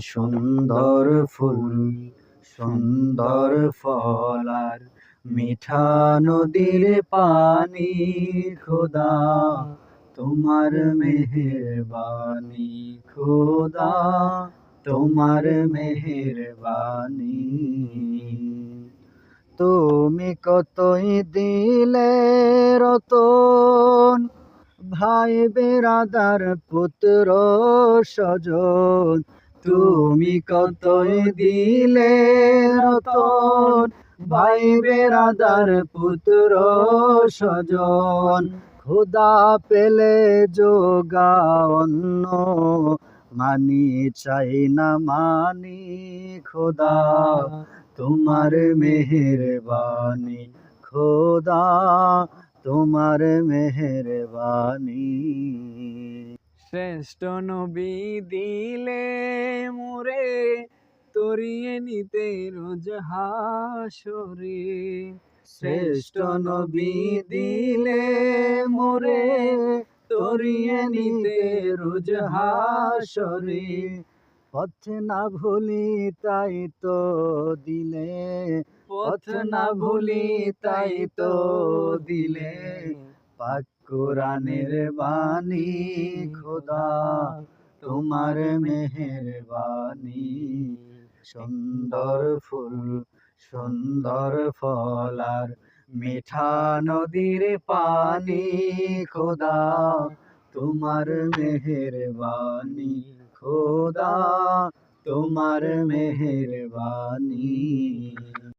সুন্দর ফুল, সুন্দর ফল আর মিঠা নদীর পানি। খোদা, তোমার মেহেরবানি, খোদা, তোমার মেহেরবানি। তুমি কতই দিলে রতন, ভাই বেরাদার পুত্র স্বজন তুমি কতই দিলে রতন? ভাই বেরাদার পুত্র সজন খোদা পেলে যোগা অন্য মানি চাই না মানি খোদা। তোমার মেহেরবানি খোদা। তোমার মেহেরবানি শ্রেষ্ঠ নবী দিলে মোরে, তরিয়ে নিতে রোজ হাসরে। শ্রেষ্ঠ নবী দিলে মোরে, তরিয়ে নিতে রোজ হাসরে। পথ না ভুলি তাই তো দিলে, পথ না ভুলি তাই তো দিলে। পাক কোরআনের বাণী, খোদা, তোমার মেহেরবানি সুন্দর ফুল, সুন্দর ফল আর মিঠা নদীর পানি, খোদা, তোমার মেহেরবানি খোদা, তোমার মেহেরবানি